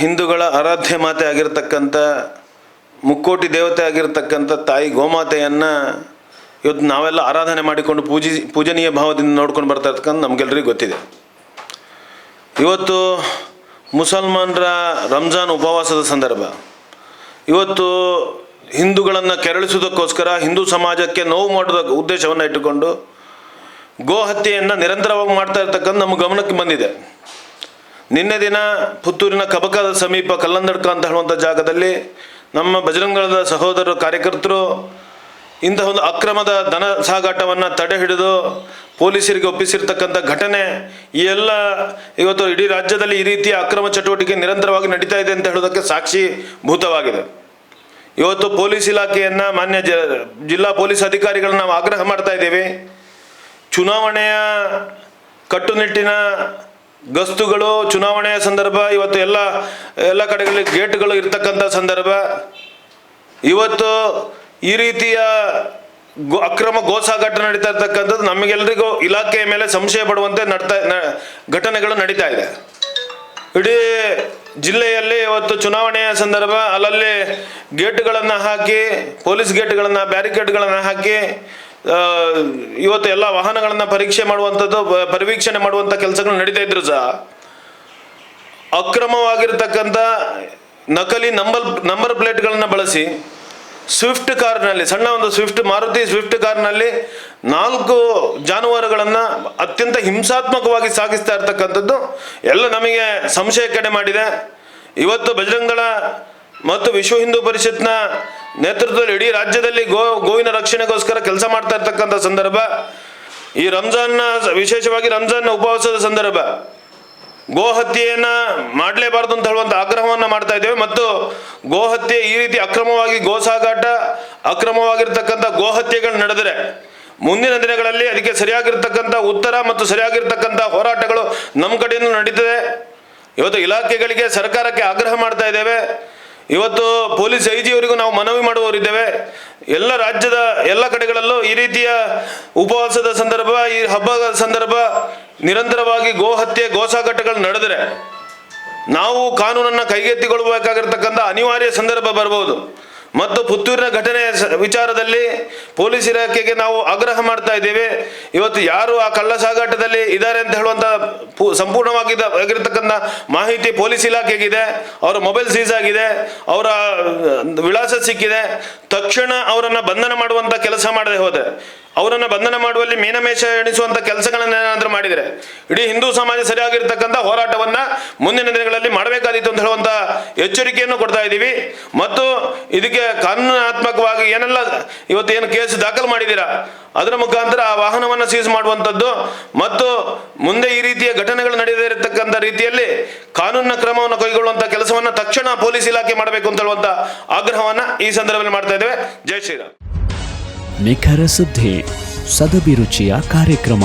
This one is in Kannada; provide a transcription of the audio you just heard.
ಹಿಂದೂಗಳ ಆರಾಧ್ಯ ಮಾತೆ ಆಗಿರ್ತಕ್ಕಂಥ, ಮುಕ್ಕೋಟಿ ದೇವತೆ ಆಗಿರ್ತಕ್ಕಂಥ ತಾಯಿ ಗೋಮಾತೆಯನ್ನು ಇವತ್ತು ನಾವೆಲ್ಲ ಆರಾಧನೆ ಮಾಡಿಕೊಂಡು ಪೂಜಿ, ಪೂಜನೀಯ ಭಾವದಿಂದ ನೋಡ್ಕೊಂಡು ಬರ್ತಾ ಇರ್ತಕ್ಕಂಥ ನಮಗೆಲ್ಲರಿಗೂ ಗೊತ್ತಿದೆ. ಇವತ್ತು ಮುಸಲ್ಮಾನರ ರಂಜಾನ್ ಉಪವಾಸದ ಸಂದರ್ಭ. ಇವತ್ತು ಹಿಂದೂಗಳನ್ನು ಕೆರಳಿಸುವುದಕ್ಕೋಸ್ಕರ ಹಿಂದೂ ಸಮಾಜಕ್ಕೆ ನೋವು ಮಾಡೋದ ಉದ್ದೇಶವನ್ನು ಇಟ್ಟುಕೊಂಡು ಗೋ ಹತ್ಯೆಯನ್ನು ನಿರಂತರವಾಗಿ ಮಾಡ್ತಾ ಇರ್ತಕ್ಕಂಥ ನಮ್ಮ ಗಮನಕ್ಕೆ ಬಂದಿದೆ. ನಿನ್ನೆ ದಿನ ಪುತ್ತೂರಿನ ಕಬಕದ ಸಮೀಪ ಕಲ್ಲಂದಡ್ಕ ಅಂತ ಹೇಳುವಂಥ ಜಾಗದಲ್ಲಿ ನಮ್ಮ ಬಜರಂಗಳದ ಸಹೋದರರು ಕಾರ್ಯಕರ್ತರು ಇಂತಹ ಒಂದು ಅಕ್ರಮದ ಧನ ಸಾಗಾಟವನ್ನು ತಡೆ ಹಿಡಿದು ಪೊಲೀಸರಿಗೆ ಒಪ್ಪಿಸಿರ್ತಕ್ಕಂಥ ಘಟನೆ ಈ ಎಲ್ಲ ಇವತ್ತು ಇಡೀ ರಾಜ್ಯದಲ್ಲಿ ಈ ರೀತಿಯ ಅಕ್ರಮ ಚಟುವಟಿಕೆ ನಿರಂತರವಾಗಿ ನಡೀತಾ ಇದೆ ಅಂತ ಹೇಳೋದಕ್ಕೆ ಸಾಕ್ಷಿ ಭೂತವಾಗಿದೆ. ಇವತ್ತು ಪೊಲೀಸ್ ಇಲಾಖೆಯನ್ನು, ಮಾನ್ಯ ಜಿಲ್ಲಾ ಪೊಲೀಸ್ ಅಧಿಕಾರಿಗಳನ್ನ ನಾವು ಆಗ್ರಹ ಮಾಡ್ತಾ ಇದ್ದೀವಿ. ಚುನಾವಣೆಯ ಕಟ್ಟುನಿಟ್ಟಿನ ಗಸ್ತುಗಳು ಚುನಾವಣೆಯ ಸಂದರ್ಭ, ಇವತ್ತು ಎಲ್ಲ ಎಲ್ಲ ಕಡೆಗಳಲ್ಲಿ ಗೇಟ್ಗಳು ಇರ್ತಕ್ಕಂಥ ಸಂದರ್ಭ. ಇವತ್ತು ಈ ರೀತಿಯ ಅಕ್ರಮ ಗೋಸಾಗಾಟ ನಡೀತಾ ಇರ್ತಕ್ಕಂಥದ್ದು ನಮಗೆಲ್ಲರಿಗೂ ಇಲಾಖೆಯ ಮೇಲೆ ಸಂಶಯ ಪಡುವಂತೆ ನಡ್ತಾ ಘಟನೆಗಳು ನಡೀತಾ ಇದೆ. ಇಡೀ ಜಿಲ್ಲೆಯಲ್ಲಿ ಇವತ್ತು ಚುನಾವಣೆಯ ಸಂದರ್ಭ, ಅಲ್ಲಲ್ಲಿ ಗೇಟ್ಗಳನ್ನು ಹಾಕಿ, ಪೊಲೀಸ್ ಗೇಟ್ಗಳನ್ನು, ಬ್ಯಾರಿಕೇಡ್ಗಳನ್ನು ಹಾಕಿ ಇವತ್ತು ಎಲ್ಲ ವಾಹನಗಳನ್ನು ಪರೀಕ್ಷೆ ಮಾಡುವಂಥದ್ದು ಪರಿವೀಕ್ಷಣೆ ಮಾಡುವಂಥ ಕೆಲಸಗಳು ನಡೀತಾ ಇದ್ರು ಸಹ. ಅಕ್ರಮವಾಗಿರ್ತಕ್ಕಂಥ ನಕಲಿ ನಂಬರ್ ನಂಬರ್ ಪ್ಲೇಟ್ಗಳನ್ನು ಬಳಸಿ ಸ್ವಿಫ್ಟ್ ಕಾರ್ನಲ್ಲಿ, ಸಣ್ಣ ಒಂದು ಸ್ವಿಫ್ಟ್ ಮಾರುತಿ ಸ್ವಿಫ್ಟ್ ಕಾರ್ನಲ್ಲಿ ನಾಲ್ಕು ಜಾನುವಾರುಗಳನ್ನು ಅತ್ಯಂತ ಹಿಂಸಾತ್ಮಕವಾಗಿ ಸಾಗಿಸ್ತಾ ಇರ್ತಕ್ಕಂಥದ್ದು ಎಲ್ಲ ನಮಗೆ ಸಂಶಯ ಕಡೆ ಮಾಡಿದೆ. ಇವತ್ತು ಬಜರಂಗಳ ಮತ್ತು ವಿಶ್ವ ಹಿಂದೂ ಪರಿಷತ್ನ ನೇತೃತ್ವದಲ್ಲಿ ಇಡೀ ರಾಜ್ಯದಲ್ಲಿ ಗೋ, ಗೋವಿನ ರಕ್ಷಣೆಗೋಸ್ಕರ ಕೆಲಸ ಮಾಡ್ತಾ ಇರ್ತಕ್ಕಂಥ ಸಂದರ್ಭ, ಈ ರಂಜಾನ್ನ ವಿಶೇಷವಾಗಿ ರಂಜಾನ್ನ ಉಪವಾಸದ ಸಂದರ್ಭ. ಗೋ ಹತ್ಯೆಯನ್ನ ಮಾಡಲೇಬಾರದು ಅಂತ ಹೇಳುವಂತ ಆಗ್ರಹವನ್ನ ಮಾಡ್ತಾ ಇದ್ದೇವೆ ಮತ್ತು ಗೋ ಹತ್ಯೆ ಈ ರೀತಿ ಅಕ್ರಮವಾಗಿ ಗೋ ಸಾಗಾಟ, ಅಕ್ರಮವಾಗಿರ್ತಕ್ಕಂಥ ಗೋ ಹತ್ಯೆಗಳು ನಡೆದರೆ ಮುಂದಿನ ದಿನಗಳಲ್ಲಿ ಅದಕ್ಕೆ ಸರಿಯಾಗಿರ್ತಕ್ಕಂಥ ಉತ್ತರ ಮತ್ತು ಸರಿಯಾಗಿರ್ತಕ್ಕಂಥ ಹೋರಾಟಗಳು ನಮ್ಮ ಕಡೆಯಿಂದ ನಡೀತದೆ. ಇವತ್ತು ಇಲಾಖೆಗಳಿಗೆ ಸರ್ಕಾರಕ್ಕೆ ಆಗ್ರಹ ಮಾಡ್ತಾ ಇದ್ದೇವೆ. ಇವತ್ತು ಪೊಲೀಸ್ ಐ ಜಿಯವರಿಗೂ ನಾವು ಮನವಿ ಮಾಡುವವರಿದ್ದೇವೆ ಎಲ್ಲ ರಾಜ್ಯದ ಎಲ್ಲ ಕಡೆಗಳಲ್ಲೂ ಈ ರೀತಿಯ ಉಪವಾಸದ ಸಂದರ್ಭ, ಈ ಹಬ್ಬದ ಸಂದರ್ಭ ನಿರಂತರವಾಗಿ ಗೋ ಹತ್ಯೆ ನಡೆದರೆ ನಾವು ಕಾನೂನನ್ನು ಕೈಗೆತ್ತಿಕೊಳ್ಳಬೇಕಾಗಿರ್ತಕ್ಕಂಥ ಅನಿವಾರ್ಯ ಸಂದರ್ಭ ಬರಬಹುದು ಮತ್ತು ಪುತ್ತೂರಿನ ಘಟನೆ ವಿಚಾರದಲ್ಲಿ ಪೊಲೀಸ್ ಇಲಾಖೆಗೆ ನಾವು ಆಗ್ರಹ ಮಾಡ್ತಾ ಇದ್ದೇವೆ. ಇವತ್ತು ಯಾರು ಆ ಕಳ್ಳ ಸಾಗಾಟದಲ್ಲಿ ಇದ್ದಾರೆ ಅಂತ ಹೇಳುವಂತ ಸಂಪೂರ್ಣವಾಗಿ ಆಗಿರ್ತಕ್ಕಂಥ ಮಾಹಿತಿ ಪೊಲೀಸ್ ಇಲಾಖೆಗಿದೆ. ಅವರ ಮೊಬೈಲ್ ಸೀಸ್ ಆಗಿದೆ. ಅವರ ವಿಳಾಸ ಸಿಕ್ಕಿದೆ. ತಕ್ಷಣ ಅವರನ್ನು ಬಂಧನ ಮಾಡುವಂತ ಕೆಲಸ ಮಾಡದೆ ಹೋದೆ. ಅವರನ್ನು ಬಂಧನ ಮಾಡುವಲ್ಲಿ ಮೀನಮೇಷ ಎಣಿಸುವಂತ ಕೆಲಸಗಳನ್ನ ಏನಾದ್ರೂ ಮಾಡಿದರೆ. ಇಡೀ ಹಿಂದೂ ಸಮಾಜ ಸರಿಯಾಗಿರ್ತಕ್ಕಂಥ ಹೋರಾಟವನ್ನ ಮುಂದಿನ ದಿನಗಳಲ್ಲಿ ಮಾಡಬೇಕಾದೀತು ಅಂತ ಹೇಳುವಂತ ಎಚ್ಚರಿಕೆಯನ್ನು ಕೊಡ್ತಾ ಇದ್ದೀವಿ. ಮತ್ತು ಇದಕ್ಕೆ ಕಾನೂನಾತ್ಮಕವಾಗಿ ಏನೆಲ್ಲ ಇವತ್ತು ಏನು ಕೇಸ್ ದಾಖಲು ಮಾಡಿದ್ದೀರಾ, ಅದರ ಮುಖಾಂತರ ಆ ವಾಹನವನ್ನು ಸೀಸ್ ಮಾಡುವಂಥದ್ದು ಮತ್ತು ಮುಂದೆ ಈ ರೀತಿಯ ಘಟನೆಗಳು ನಡೆಯದೇ ಇರತಕ್ಕಂಥ ರೀತಿಯಲ್ಲಿ ಕಾನೂನಿನ ಕ್ರಮವನ್ನು ಕೈಗೊಳ್ಳುವಂಥ ಕೆಲಸವನ್ನು ತಕ್ಷಣ ಪೊಲೀಸ್ ಇಲಾಖೆ ಮಾಡಬೇಕು ಅಂತ ಹೇಳುವಂಥ ಆಗ್ರಹವನ್ನು ಈ ಸಂದರ್ಭದಲ್ಲಿ ಮಾಡ್ತಾ ಇದ್ದೇವೆ. ಜೈ ಶ್ರೀರಾಮ್. ನಿಖರ ಸುದ್ದಿ, ಸದಭಿರುಚಿಯ ಕಾರ್ಯಕ್ರಮ.